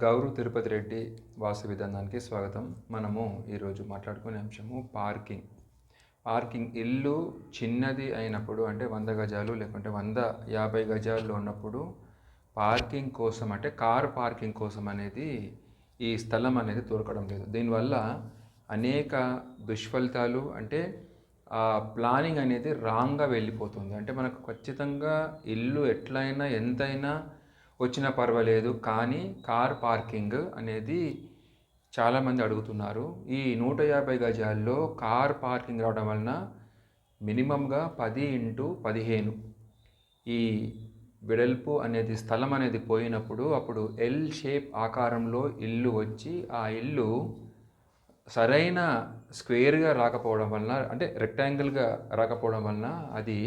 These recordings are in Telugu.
గౌరు తిరుపతి రెడ్డి వాసు విధానానికి స్వాగతం. మనము ఈరోజు మాట్లాడుకునే అంశము పార్కింగ్. పార్కింగ్ ఇల్లు చిన్నది అయినప్పుడు అంటే వంద గజాలు లేకుంటే వంద యాభై గజాల్లో ఉన్నప్పుడు పార్కింగ్ కోసం అంటే కార్ పార్కింగ్ కోసం అనేది ఈ స్థలం అనేది దొరకడం లేదు. దీనివల్ల అనేక దుష్ఫలితాలు అంటే ఆ ప్లానింగ్ అనేది రాంగ్గా వెళ్ళిపోతుంది. అంటే మనకు ఖచ్చితంగా ఇల్లు ఎట్లయినా ఎంతైనా వచ్చినా పర్వాలేదు కానీ కార్ పార్కింగ్ అనేది చాలామంది అడుగుతున్నారు. ఈ నూట యాభై గజాల్లో కార్ పార్కింగ్ రావడం వలన మినిమంగా పది ఇంటూ పదిహేను. ఈ వెడల్పు అనేది స్థలం అనేది పోయినప్పుడు అప్పుడు ఎల్ షేప్ ఆకారంలో ఇల్లు వచ్చి ఆ ఇల్లు సరైన స్క్వేర్గా రాకపోవడం వలన అంటే రెక్టాంగిల్గా రాకపోవడం వలన అది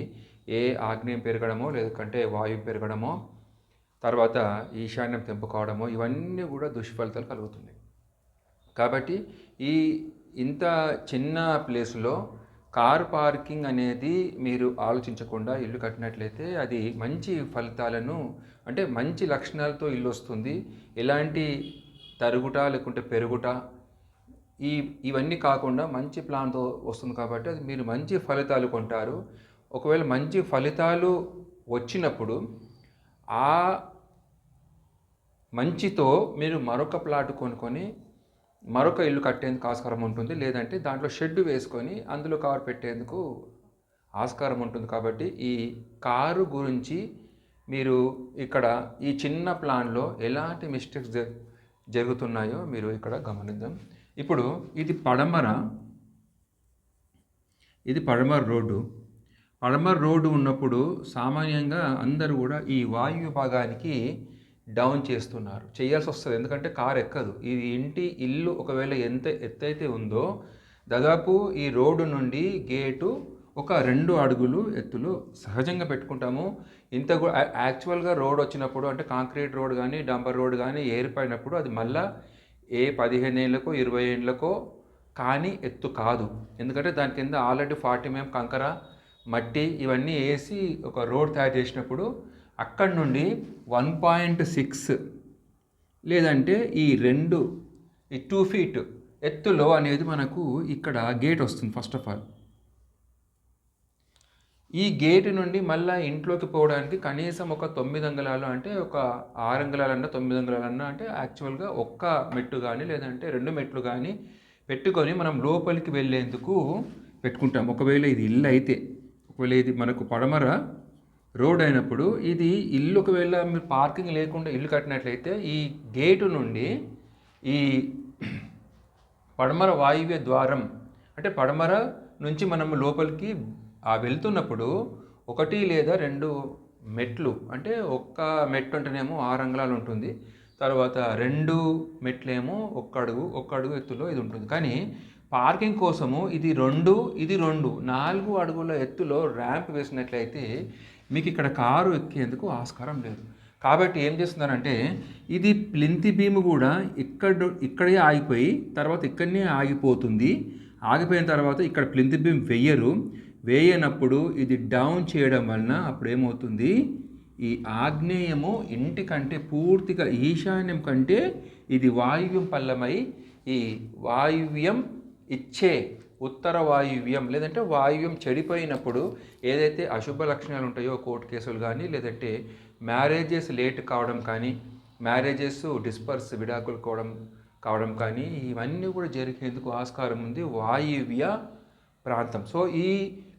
ఏ ఆగ్నేయం పెరగడమో లేదంటే వాయువు పెరగడమో తర్వాత ఈశాన్యం తెంపుకోవడము ఇవన్నీ కూడా దుష్ఫలితాలు కలుగుతున్నాయి. కాబట్టి ఈ ఇంత చిన్న ప్లేస్లో కార్ పార్కింగ్ అనేది మీరు ఆలోచించకుండా ఇల్లు కట్టినట్లయితే అది మంచి ఫలితాలను అంటే మంచి లక్షణాలతో ఇల్లు వస్తుంది. ఎలాంటి తరుగుట లేకుంటే పెరుగుట ఈ ఇవన్నీ కాకుండా మంచి ప్లాన్తో వస్తుంది కాబట్టి అది మీరు మంచి ఫలితాలు కొంటారు. ఒకవేళ మంచి ఫలితాలు వచ్చినప్పుడు ఆ మంచితో మీరు మరొక ప్లాట్ కొనుక్కొని మరొక ఇల్లు కట్టేందుకు ఆస్కారం ఉంటుంది. లేదంటే దాంట్లో షెడ్ వేసుకొని అందులో కారు పెట్టేందుకు ఆస్కారం ఉంటుంది. కాబట్టి ఈ కారు గురించి మీరు ఇక్కడ ఈ చిన్న ప్లాన్లో ఎలాంటి మిస్టేక్స్ జ జరుగుతున్నాయో మీరు ఇక్కడ గమనిద్దాం. ఇప్పుడు ఇది పడమర ఇది పడమర రోడ్డు. పడమర రోడ్డు ఉన్నప్పుడు సామాన్యంగా అందరూ కూడా ఈ వాయు విభాగానికి డౌన్ చేస్తున్నారు. చేయాల్సి వస్తుంది. ఎందుకంటే కార్ ఎక్కదు. ఇది ఇంటి ఇల్లు ఒకవేళ ఎంత ఎత్తైతే ఉందో దాదాపు ఈ రోడ్డు నుండి గేటు ఒక రెండు అడుగులు ఎత్తులు సహజంగా పెట్టుకుంటాము. ఇంత కూడా యాక్చువల్గా రోడ్ వచ్చినప్పుడు అంటే కాంక్రీట్ రోడ్ కానీ డంబర్ రోడ్ కానీ ఏర్పడినప్పుడు అది మళ్ళా ఏ పదిహేను ఏళ్ళకో ఇరవై ఏళ్ళకో కానీ ఎత్తు కాదు. ఎందుకంటే దాని కింద ఆల్రెడీ ఫార్టీ మేం కంకర మట్టి ఇవన్నీ వేసి ఒక రోడ్ తయారు చేసినప్పుడు అక్కడి నుండి వన్ పాయింట్ సిక్స్ లేదంటే ఈ రెండు ఈ టూ ఫీట్ ఎత్తులో అనేది మనకు ఇక్కడ గేట్ వస్తుంది ఫస్ట్ ఆఫ్ ఆల్ ఈ గేట్ నుండి మళ్ళీ ఇంట్లోకి పోవడానికి కనీసం ఒక తొమ్మిది అంగుళాలు అంటే ఒక ఆరు అంగుళాలన్నా తొమ్మిది అంగుళాలన్నా అంటే యాక్చువల్గా ఒక్క మెట్టు కానీ లేదంటే రెండు మెట్లు కానీ పెట్టుకొని మనం లోపలికి వెళ్ళేందుకు పెట్టుకుంటాం. ఒకవేళ ఇది ఇల్లు అయితే ఒకవేళ ఇది మనకు పడమర రోడ్ అయినప్పుడు ఇది ఇల్లు ఒకవేళ మీరు పార్కింగ్ లేకుండా ఇల్లు కట్టినట్లయితే ఈ గేటు నుండి ఈ పడమర వాయువ్య ద్వారం అంటే పడమర నుంచి మనం లోపలికి ఆ వెళ్తున్నప్పుడు ఒకటి లేదా రెండు మెట్లు అంటే ఒక్క మెట్టు అంటేనేమో ఆరు అంగుళాలు ఉంటుంది. తర్వాత రెండు మెట్లేమో ఒక్క అడుగు ఒక్క అడుగు ఎత్తులో ఇది ఉంటుంది. కానీ పార్కింగ్ కోసము ఇది రెండు ఇది రెండు నాలుగు అడుగుల ఎత్తులో ర్యాంప్ వేసినట్లయితే మీకు ఇక్కడ కారు ఎక్కేందుకు ఆస్కారం లేదు. కాబట్టి ఏం చేస్తున్నారంటే ఇది ప్లింతి భీము కూడా ఇక్కడ ఇక్కడే ఆగిపోయి తర్వాత ఇక్కడనే ఆగిపోతుంది. ఆగిపోయిన తర్వాత ఇక్కడ ప్లింతి బీమ్ వేయరు. వేయనప్పుడు ఇది డౌన్ చేయడం వలన అప్పుడు ఏమవుతుంది ఈ ఆగ్నేయము ఇంటి కంటే పూర్తిగా ఈశాన్యం కంటే ఇది వాయువ్యం పల్లమై ఈ వాయువ్యం ఇచ్చే ఉత్తర వాయువ్యం లేదంటే వాయువ్యం చెడిపోయినప్పుడు ఏదైతే అశుభ లక్షణాలు ఉంటాయో కోర్టు కేసులు కానీ లేదంటే మ్యారేజెస్ లేట్ కావడం కానీ మ్యారేజెస్ డిస్పర్స్ విడాకులు కావడం కావడం కానీ ఇవన్నీ కూడా జరిగేందుకు ఆస్కారం ఉంది వాయువ్య ప్రాంతం. సో ఈ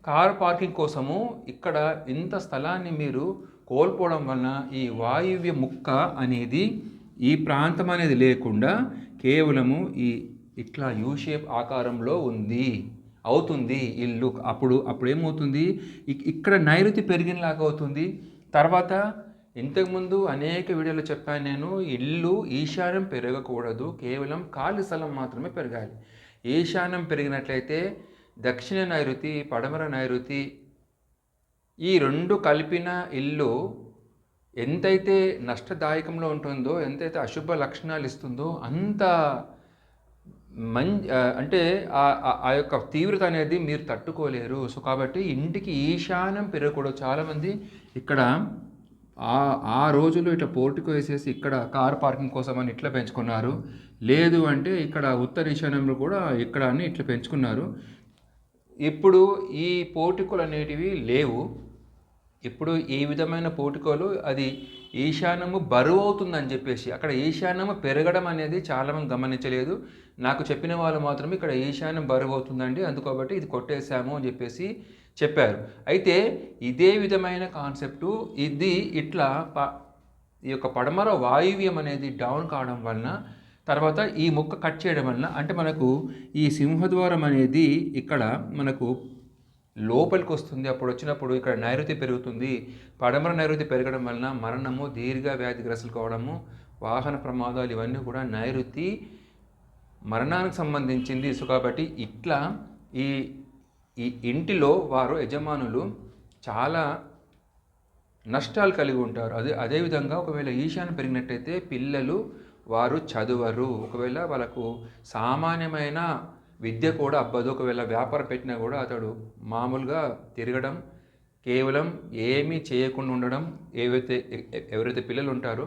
కార్ పార్కింగ్ కోసము ఇక్కడ ఇంత స్థలాన్ని మీరు కోల్పోవడం వలన ఈ వాయువ్య ముక్క అనేది ఈ ప్రాంతం అనేది లేకుండా కేవలము ఈ ఇట్లా యూ షేప్ ఆకారంలో ఉంది అవుతుంది ఇల్లు అప్పుడు అప్పుడు ఏమవుతుంది ఇక్కడ నైరుతి పెరిగినలాగా అవుతుంది. తర్వాత ఇంతకుముందు అనేక వీడియోలు చెప్పాను నేను ఇల్లు ఈశాన్యం పెరగకూడదు కేవలం ఖాళీ స్థలం మాత్రమే పెరగాలి. ఈశాన్యం పెరిగినట్లయితే దక్షిణ నైరుతి పడమర నైరుతి ఈ రెండు కలిపిన ఇల్లు ఎంతైతే నష్టదాయకంలో ఉంటుందో ఎంతైతే అశుభ లక్షణాలు ఇస్తుందో అంత మం అంటే ఆ యొక్క తీవ్రత అనేది మీరు తట్టుకోలేరు. సో కాబట్టి ఇంటికి ఈశాన్యం పెరగకూడదు. చాలామంది ఇక్కడ ఆ ఆ రోజులు ఇట్లా పోర్టుకు వేసేసి ఇక్కడ కార్ పార్కింగ్ కోసం అని ఇట్లా పెంచుకున్నారు. లేదు అంటే ఇక్కడ ఉత్తర ఈశాన్యంలో కూడా ఇక్కడ అని ఇట్లా పెంచుకున్నారు. ఇప్పుడు ఈ పోర్టికోలు అనేటివి లేవు. ఇప్పుడు ఈ విధమైన పోటుకోలు? అది ఈశాన్యము బరువు అవుతుందని చెప్పేసి అక్కడ ఈశాన్యము పెరగడం అనేది చాలామంది గమనించలేదు. నాకు చెప్పిన వాళ్ళు మాత్రం ఇక్కడ ఈశాన్యం బరువు అవుతుందండి అందుకోబట్టి ఇది కొట్టేశాము అని చెప్పేసి చెప్పారు. అయితే ఇదే విధమైన కాన్సెప్టు ఇది ఇట్లా ప ఈ యొక్క పడమర వాయువ్యం అనేది డౌన్ కావడం వలన తర్వాత ఈ ముక్క కట్ చేయడం వలన అంటే మనకు ఈ సింహద్వారం అనేది ఇక్కడ మనకు లోపలికి వస్తుంది అప్పుడు వచ్చినప్పుడు ఇక్కడ నైరుతి పెరుగుతుంది. పడమర నైరుతి పెరగడం వలన మరణము దీర్ఘ వ్యాధిగ్రస్తులు కావడము వాహన ప్రమాదాలు ఇవన్నీ కూడా నైరుతి మరణానికి సంబంధించింది. సో కాబట్టి ఇట్లా ఈ ఈ ఇంటిలో వారు యజమానులు చాలా నష్టాలు కలిగి ఉంటారు. అదే అదేవిధంగా ఒకవేళ ఈశాన్య పెరిగినట్టయితే పిల్లలు వారు చదువరు. ఒకవేళ వాళ్ళకు సామాన్యమైన విద్య కూడా అబ్బదు. ఒకవేళ వ్యాపారం పెట్టినా కూడా అతడు మామూలుగా తిరగడం కేవలం ఏమీ చేయకుండా ఉండడం ఏవైతే ఎవరైతే పిల్లలు ఉంటారో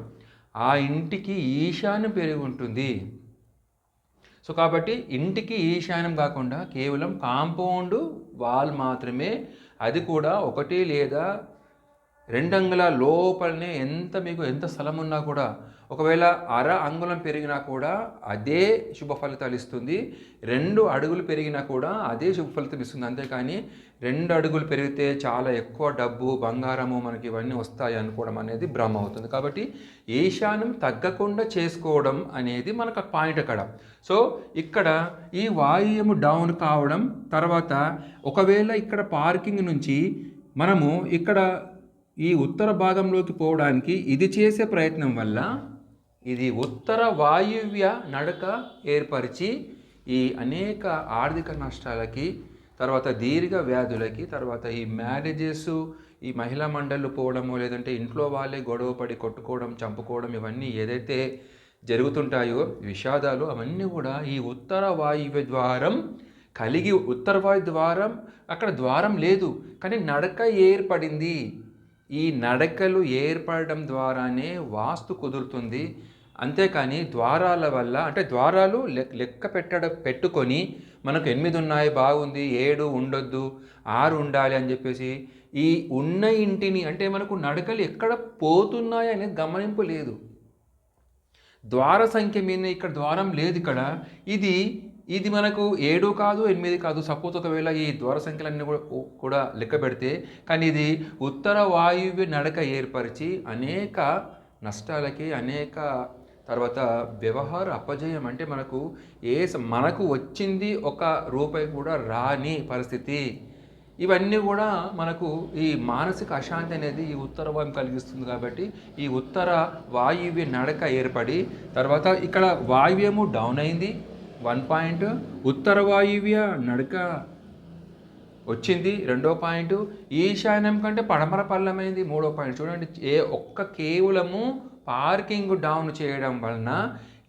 ఆ ఇంటికి ఈశాన్యం పెరిగి ఉంటుంది. సో కాబట్టి ఇంటికి ఈశాన్యం కాకుండా కేవలం కాంపౌండ్ వాల్ మాత్రమే అది కూడా ఒకటి లేదా రెండంగుల లోపలనే ఎంత మీకు ఎంత స్థలం ఉన్నా కూడా ఒకవేళ అర అంగుళం పెరిగినా కూడా అదే శుభ ఫలితాలు ఇస్తుంది. రెండు అడుగులు పెరిగినా కూడా అదే శుభ ఫలితం ఇస్తుంది. అంతేకాని రెండు అడుగులు పెరిగితే చాలా ఎక్కువ డబ్బు బంగారము మనకి ఇవన్నీ వస్తాయి అనుకోవడం అనేది భ్రమ అవుతుంది. కాబట్టి ఈశాన్యం తగ్గకుండా చేసుకోవడం అనేది మనకు పాయింట్ అక్కడ. సో ఇక్కడ ఈ వాయుము డౌన్ కావడం తర్వాత ఒకవేళ ఇక్కడ పార్కింగ్ నుంచి మనము ఇక్కడ ఈ ఉత్తర భాగంలోకి పోవడానికి ఇది చేసే ప్రయత్నం వల్ల ఇది ఉత్తర వాయువ్య నడక ఏర్పరిచి ఈ అనేక ఆర్థిక నష్టాలకి తర్వాత దీర్ఘ వ్యాధులకి తర్వాత ఈ మ్యారేజెస్ ఈ మహిళా మండళ్ళు పోవడము లేదంటే ఇంట్లో వాళ్ళే గొడవ పడి కొట్టుకోవడం చంపుకోవడం ఇవన్నీ ఏదైతే జరుగుతుంటాయో విషాదాలు అవన్నీ కూడా ఈ ఉత్తర వాయువ్య ద్వారం కలిగి ఉత్తర వాయు ద్వారం అక్కడ ద్వారం లేదు. కానీ నడక ఏర్పడింది. ఈ నడకలు ఏర్పడడం ద్వారానే వాస్తు కుదురుతుంది. అంతేకాని ద్వారాల వల్ల అంటే ద్వారాలు లెక్క పెట్టడం పెట్టుకొని మనకు ఎనిమిది ఉన్నాయి బాగుంది ఏడు ఉండొద్దు ఆరు ఉండాలి అని చెప్పేసి ఈ ఉన్న ఇంటిని అంటే మనకు నడకలు ఎక్కడ పోతున్నాయి అనేది గమనింపు లేదు. ద్వార సంఖ్య మీద ఇక్కడ ద్వారం లేదు ఇక్కడ. ఇది ఇది మనకు ఏడు కాదు ఎనిమిది కాదు. సపోజ్ ఒకవేళ ఈ ద్వార సంఖ్యలన్నీ కూడా కూడా లెక్క పెడితే కానీ ఇది ఉత్తర వాయువ్య నడక ఏర్పరిచి అనేక నష్టాలకి అనేక తర్వాత వ్యవహార అపజయం అంటే మనకు ఏ స- మనకు వచ్చింది ఒక రూపాయి కూడా రాని పరిస్థితి. ఇవన్నీ కూడా మనకు ఈ మానసిక అశాంతి అనేది ఈ ఉత్తర వాయువు కలిగిస్తుంది కాబట్టి ఈ ఉత్తర వాయువ్య నడక ఏర్పడి తర్వాత ఇక్కడ వాయువ్యము డౌన్ అయింది వన్ పాయింట్ ఉత్తర వాయువ్య నడక వచ్చింది. రెండో పాయింట్ ఈశాన్యం కంటే పడమర పల్లమైంది. మూడో పాయింట్ చూడండి ఏ ఒక్క కేవలము పార్కింగ్ డౌన్ చేయడం వలన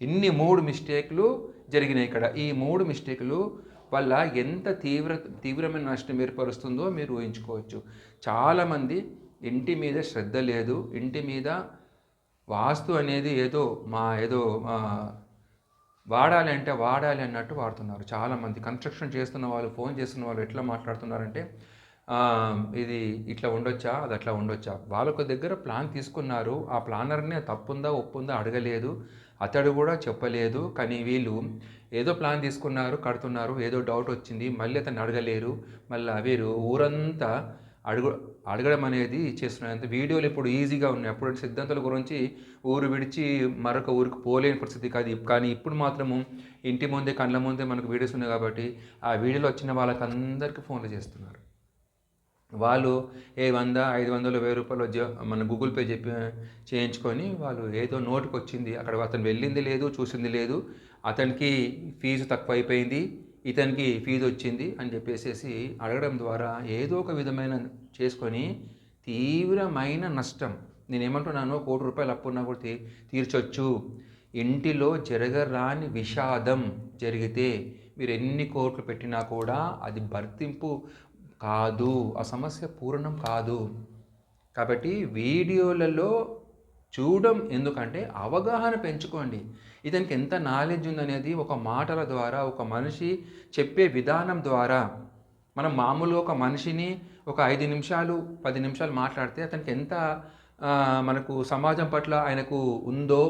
ఇన్ని మూడు మిస్టేక్లు జరిగినాయి ఇక్కడ. ఈ మూడు మిస్టేకులు వల్ల ఎంత తీవ్ర తీవ్రమైన నష్టం ఏర్పరుస్తుందో మీరు ఊహించుకోవచ్చు. చాలామంది ఇంటి మీద శ్రద్ధ లేదు. ఇంటి మీద వాస్తు అనేది ఏదో మా ఏదో వాడాలి అంటే వాడాలి అన్నట్టు వాడుతున్నారు. చాలామంది కన్స్ట్రక్షన్ చేస్తున్న వాళ్ళు ఫోన్ చేస్తున్న వాళ్ళు ఎట్లా మాట్లాడుతున్నారంటే ఇది ఇట్లా ఉండొచ్చా అది అట్లా ఉండొచ్చా. వాళ్ళొక దగ్గర ప్లాన్ తీసుకున్నారు. ఆ ప్లానర్ని తప్పుందా ఒప్పుందా అడగలేదు. అతడు కూడా చెప్పలేదు. కానీ వీళ్ళు ఏదో ప్లాన్ తీసుకున్నారు కడుతున్నారు. ఏదో డౌట్ వచ్చింది మళ్ళీ అతను అడగలేరు. మళ్ళీ వీరు ఊరంతా అడుగు అడగడం అనేది చేస్తున్నాయి వీడియోలు ఇప్పుడు ఈజీగా ఉన్నాయి. అప్పుడు సిద్ధాంతాల గురించి ఊరు విడిచి మరొక ఊరికి పోలేని పరిస్థితి కాదు. కానీ ఇప్పుడు మాత్రము ఇంటి ముందే కళ్ళ ముందే మనకు వీడియోస్ ఉన్నాయి కాబట్టి ఆ వీడియోలో వచ్చిన వాళ్ళకందరికీ ఫోన్లు చేస్తున్నారు. వాళ్ళు ఏ వంద ఐదు వందలు వెయ్యి రూపాయలు మన గూగుల్ పే చెప్పి చేయించుకొని వాళ్ళు ఏదో నోటుకు వచ్చింది అక్కడ అతను వెళ్ళింది లేదు చూసింది లేదు. అతనికి ఫీజు తక్కువ అయిపోయింది ఇతనికి ఫీజు వచ్చింది అని చెప్పేసేసి అడగడం ద్వారా ఏదో ఒక విధమైన చేసుకొని తీవ్రమైన నష్టం. నేనేమంటున్నాను కోటి రూపాయలు అప్పున్నా కూడా తీర్చొచ్చు. ఇంటిలో జరగరాని విషాదం జరిగితే మీరు ఎన్ని కోట్లు పెట్టినా కూడా అది భర్తింపు కాదు. ఆ సమస్య పూర్ణం కాదు. కాబట్టి వీడియోలలో చూడడం ఎందుకంటే అవగాహన పెంచుకోండి. ఇతనికి ఎంత నాలెడ్జ్ ఉందనేది ఒక మాటల ద్వారా ఒక మనిషి చెప్పే విధానం ద్వారా. మనం మామూలుగా ఒక మనిషిని ఒక ఐదు నిమిషాలు పది నిమిషాలు మాట్లాడితే అతనికి ఎంత మనకు సమాజం పట్ల ఆయనకు ఉందో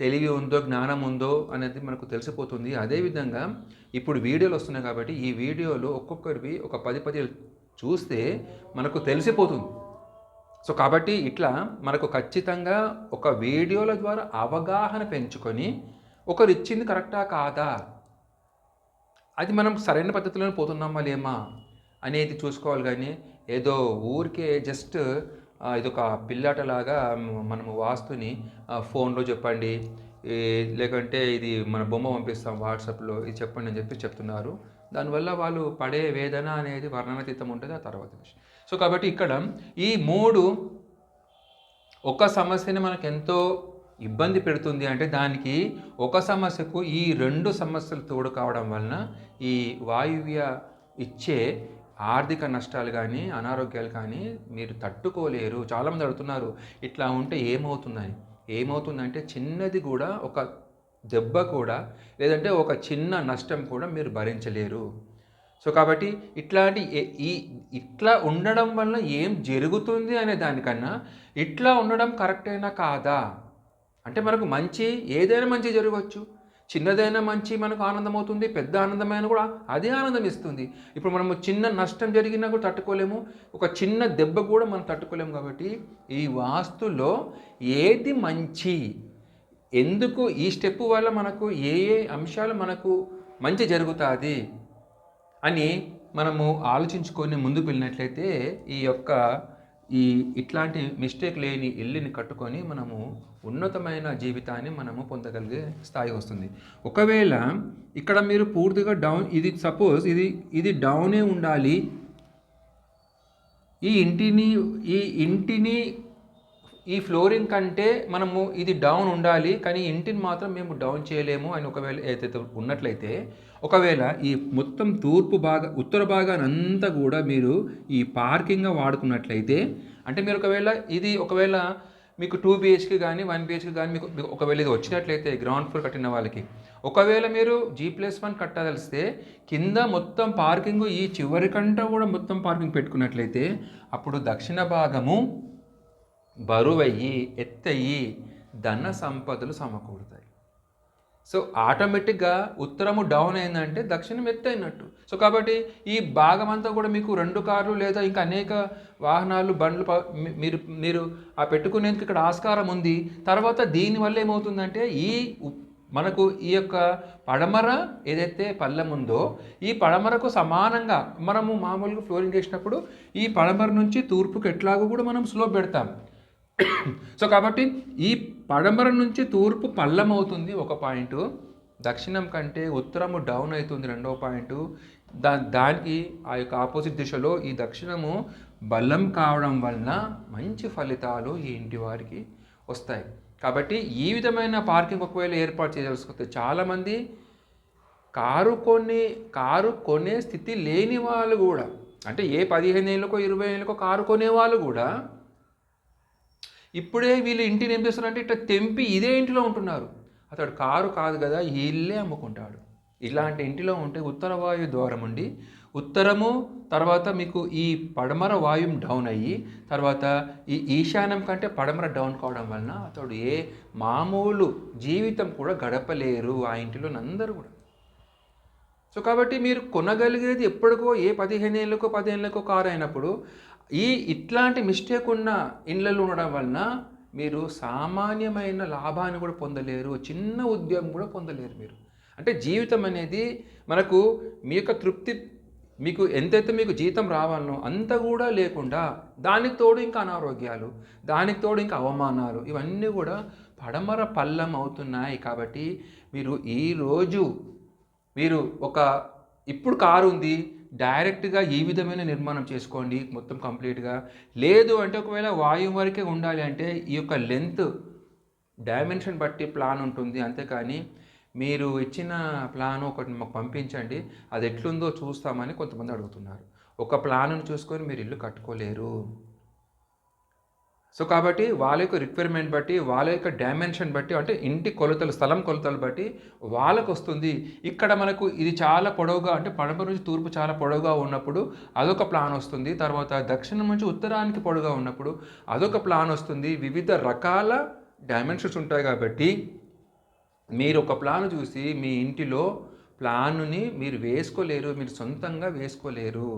తెలివి ఉందో జ్ఞానం ఉందో అనేది మనకు తెలిసిపోతుంది. అదేవిధంగా ఇప్పుడు వీడియోలు వస్తున్నాయి కాబట్టి ఈ వీడియోలు ఒక్కొక్కరివి ఒక పది పది చూస్తే మనకు తెలిసిపోతుంది. సో కాబట్టి ఇట్లా మనకు ఖచ్చితంగా ఒక వీడియోల ద్వారా అవగాహన పెంచుకొని ఒకరు ఇచ్చింది కరెక్టా కాదా? అది మనం సరైన పద్ధతిలోనే పోతున్నామా లేమా అనేది చూసుకోవాలి కానీ ఏదో ఊరికే జస్ట్ ఇదొక పిల్లాటలాగా మనము వాస్తుని ఫోన్లో చెప్పండి లేకుంటే లేకంటే ఇది మన బొమ్మ పంపిస్తాం వాట్సాప్లో ఇది చెప్పండి అని చెప్పి చెప్తున్నారు. దానివల్ల వాళ్ళు పడే వేదన అనేది వర్ణనాతీతం ఉంటుంది ఆ తర్వాత విషయం. సో కాబట్టి ఇక్కడ ఈ మూడు ఒక సమస్యని మనకు ఎంతో ఇబ్బంది పెడుతుంది అంటే దానికి ఒక సమస్యకు ఈ రెండు సమస్యలు తోడు కావడం వలన ఈ వాయువ్య ఇచ్చే ఆర్థిక నష్టాలు కానీ అనారోగ్యాలు కానీ మీరు తట్టుకోలేరు. చాలామంది అడుగుతున్నారు ఇట్లా ఉంటే ఏమవుతుందని? ఏమవుతుందంటే చిన్నది కూడా ఒక దెబ్బ కూడా లేదంటే ఒక చిన్న నష్టం కూడా మీరు భరించలేరు. సో కాబట్టి ఇట్లాంటి ఈ ఇట్లా ఉండడం వల్ల ఏం జరుగుతుంది అనే దానికన్నా ఇట్లా ఉండడం కరెక్టేనా కాదా? అంటే మనకు మంచి ఏదైనా మంచి జరగవచ్చు. చిన్నదైనా మంచి మనకు ఆనందం అవుతుంది పెద్ద ఆనందమైన కూడా అదే ఆనందం ఇస్తుంది ఇప్పుడు మనము చిన్న నష్టం జరిగినా కూడా తట్టుకోలేము. ఒక చిన్న దెబ్బ కూడా మనం తట్టుకోలేము కాబట్టి ఈ వాస్తులో ఏది మంచి? ఎందుకు ఈ స్టెప్ వల్ల మనకు ఏ ఏ అంశాలు మనకు మంచి జరుగుతుంది? అని మనము ఆలోచించుకొని ముందుకు వెళ్ళినట్లయితే ఈ యొక్క ఈ ఇట్లాంటి మిస్టేక్ లేని ఇల్లుని కట్టుకొని మనము ఉన్నతమైన జీవితాన్ని మనము పొందగలిగే స్థాయి వస్తుంది. ఒకవేళ ఇక్కడ మీరు పూర్తిగా డౌన్ ఇది సపోజ్ ఇది ఇది డౌనే ఉండాలి. ఈ ఇంటిని ఈ ఇంటిని ఈ ఫ్లోరింగ్ కంటే మనము ఇది డౌన్ ఉండాలి కానీ ఇంటిని మాత్రం మేము డౌన్ చేయలేము అని ఒకవేళ ఏదైతే ఉన్నట్లయితే ఒకవేళ ఈ మొత్తం తూర్పు భాగ ఉత్తర భాగాన్ని అంతా కూడా మీరు ఈ పార్కింగ్గా వాడుకున్నట్లయితే అంటే మీరు ఒకవేళ ఇది ఒకవేళ మీకు టూ బిహెచ్కి కానీ వన్ బిహెచ్కి కానీ మీకు ఒకవేళ ఇది వచ్చినట్లయితే గ్రౌండ్ ఫ్లోర్ కట్టిన వాళ్ళకి. ఒకవేళ మీరు జీ ప్లస్ వన్ కట్టదలిస్తే కింద మొత్తం పార్కింగ్ ఈ చివరికంట కూడా మొత్తం పార్కింగ్ పెట్టుకున్నట్లయితే అప్పుడు దక్షిణ భాగము బరువయ్యి ఎత్తయి ధన సంపదలు సమకూరుతాయి. సో ఆటోమేటిక్గా ఉత్తరము డౌన్ అయిందంటే దక్షిణం ఎత్తైనట్టు. సో కాబట్టి ఈ భాగం అంతా కూడా మీకు రెండు కార్లు లేదా ఇంకా అనేక వాహనాలు బండ్లు మీరు మీరు ఆ పెట్టుకునేందుకు ఇక్కడ ఆస్కారం ఉంది. తర్వాత దీనివల్ల ఏమవుతుందంటే ఈ మనకు ఈ యొక్క పడమర ఏదైతే పల్లెం ఉందో ఈ పడమరకు సమానంగా మనము మామూలుగా ఫ్లోరింగ్ చేసినప్పుడు ఈ పడమర నుంచి తూర్పుకు ఎట్లాగో కూడా మనం స్లోప్ పెడతాం. సో కాబట్టి ఈ పడమర నుంచి తూర్పు పల్లం అవుతుంది ఒక పాయింట్ దక్షిణం కంటే ఉత్తరము డౌన్ అవుతుంది రెండవ పాయింట్. దా దానికి ఆ యొక్క ఆపోజిట్ దిశలో ఈ దక్షిణము బలం కావడం వలన మంచి ఫలితాలు ఈ ఇంటి వారికి వస్తాయి. కాబట్టి ఈ విధమైన పార్కింగ్ ఒకవేళ ఏర్పాటు చేయవలసి చాలామంది కారు కొనే కారు కొనే స్థితి లేని వాళ్ళు కూడా అంటే ఏ పదిహేను ఏళ్ళకో ఇరవై ఏళ్ళకో కారు కొనే వాళ్ళు కూడా ఇప్పుడే వీళ్ళు ఇంటిని ఏం అంటే ఇట్లా తెంపి ఇదే ఇంటిలో ఉంటున్నారు. అతడు కారు కాదు కదా ఈ ఇల్లే అమ్ముకుంటాడు. ఇలాంటి ఇంటిలో ఉంటే ఉత్తర వాయు ద్వారం ఉండి ఉత్తరము తర్వాత మీకు ఈ పడమర వాయువు డౌన్ అయ్యి తర్వాత ఈ ఈశాన్యం కంటే పడమర డౌన్ కావడం వలన అతడు ఏ మామూలు జీవితం కూడా గడపలేరు ఆ ఇంటిలో అందరూ కూడా. సో కాబట్టి మీరు కొనగలిగేది ఎప్పటికో ఏ పదిహేను ఏళ్ళకో పదిహేనులకో కారు అయినప్పుడు ఈ ఇట్లాంటి మిస్టేక్ ఉన్న ఇండ్లలో ఉండడం వలన మీరు సామాన్యమైన లాభాన్ని కూడా పొందలేరు చిన్న ఉద్యోగం కూడా పొందలేరు మీరు. అంటే జీవితం అనేది మనకు మీ యొక్క తృప్తి మీకు ఎంతైతే మీకు జీతం రావాలనో అంత కూడా లేకుండా దానికి తోడు ఇంకా అనారోగ్యాలు దానికి తోడు ఇంకా అవమానాలు ఇవన్నీ కూడా పడమర పల్లం అవుతున్నాయి కాబట్టి మీరు ఈరోజు మీరు ఒక ఇప్పుడు కారు ఉంది డైరెక్ట్గా ఈ విధమైన నిర్మాణం చేసుకోండి మొత్తం కంప్లీట్గా. లేదు అంటే ఒకవేళ వాయువు వరకే ఉండాలి అంటే ఈ యొక్క లెంత్ డైమెన్షన్ బట్టి ప్లాన్ ఉంటుంది. అంతేకాని మీరు ఇచ్చిన ప్లాన్ ఒకటి మాకు పంపించండి. అది ఎట్లుందో చూస్తామని కొంతమంది అడుగుతున్నారు. ఒక ప్లాన్ను చూసుకొని మీరు ఇల్లు కట్టుకోలేరు. సో కాబట్టి వాళ్ళ యొక్క రిక్వైర్మెంట్ బట్టి వాళ్ళ యొక్క డైమెన్షన్ బట్టి అంటే ఇంటి కొలతలు స్థలం కొలతలు బట్టి వాళ్ళకు వస్తుంది. ఇక్కడ మనకు ఇది చాలా పొడవుగా అంటే పడమర నుంచి తూర్పు చాలా పొడవుగా ఉన్నప్పుడు అదొక ప్లాన్ వస్తుంది. తర్వాత దక్షిణం నుంచి ఉత్తరానికి పొడవుగా ఉన్నప్పుడు అదొక ప్లాన్ వస్తుంది. వివిధ రకాల డైమెన్షన్స్ ఉంటాయి కాబట్టి మీరు ఒక ప్లాన్ చూసి మీ ఇంటిలో ప్లానుని మీరు వేసుకోలేరు మీరు సొంతంగా వేసుకోలేరు.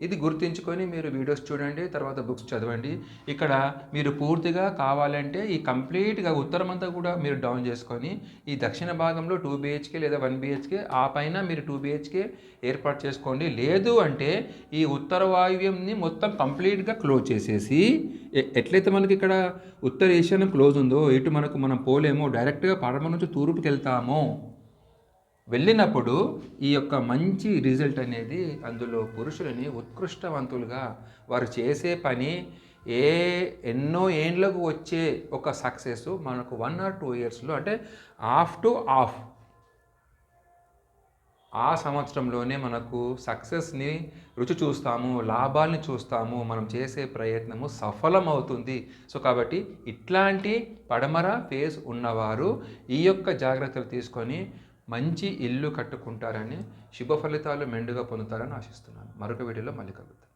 ఇది గుర్తుంచుకొని మీరు వీడియోస్ చూడండి తర్వాత బుక్స్ చదవండి. ఇక్కడ మీరు పూర్తిగా కావాలంటే ఈ కంప్లీట్గా ఉత్తరం అంతా కూడా మీరు డౌన్ చేసుకొని ఈ దక్షిణ భాగంలో టూ బిహెచ్కే లేదా వన్ బిహెచ్కే ఆ పైన మీరు టూ బిహెచ్కే ఏర్పాటు చేసుకోండి. లేదు అంటే ఈ ఉత్తర వాయువ్యంని మొత్తం కంప్లీట్గా క్లోజ్ చేసేసి ఎ- ఎట్లయితే మనకి ఇక్కడ ఉత్తర ఏషియాను క్లోజ్ ఉందో ఇటు మనకు మనం పోలేమో డైరెక్ట్గా పడమ నుంచి తూర్పుకి వెళ్తామో వెళ్ళినప్పుడు ఈ యొక్క మంచి రిజల్ట్ అనేది అందులో పురుషులని ఉత్కృష్టవంతులుగా వారు చేసే పని ఏ ఎన్నో ఏండ్లకు వచ్చే ఒక సక్సెస్ మనకు వన్ ఆర్ టూ ఇయర్స్లో అంటే ఆఫ్ టు ఆఫ్ ఆ సంవత్సరంలోనే మనకు సక్సెస్ని రుచి చూస్తాము లాభాల్ని చూస్తాము మనం చేసే ప్రయత్నము సఫలం అవుతుంది సో కాబట్టి ఇట్లాంటి పడమర ఫేస్ ఉన్నవారు ఈ యొక్క జాగ్రత్తలు తీసుకొని మంచి ఇల్లు కట్టుకుంటారని శుభ ఫలితాలు మెండుగా పొందుతారని ఆశిస్తున్నాను. మరొక వీడియోలో మళ్ళీ కలుగుతాను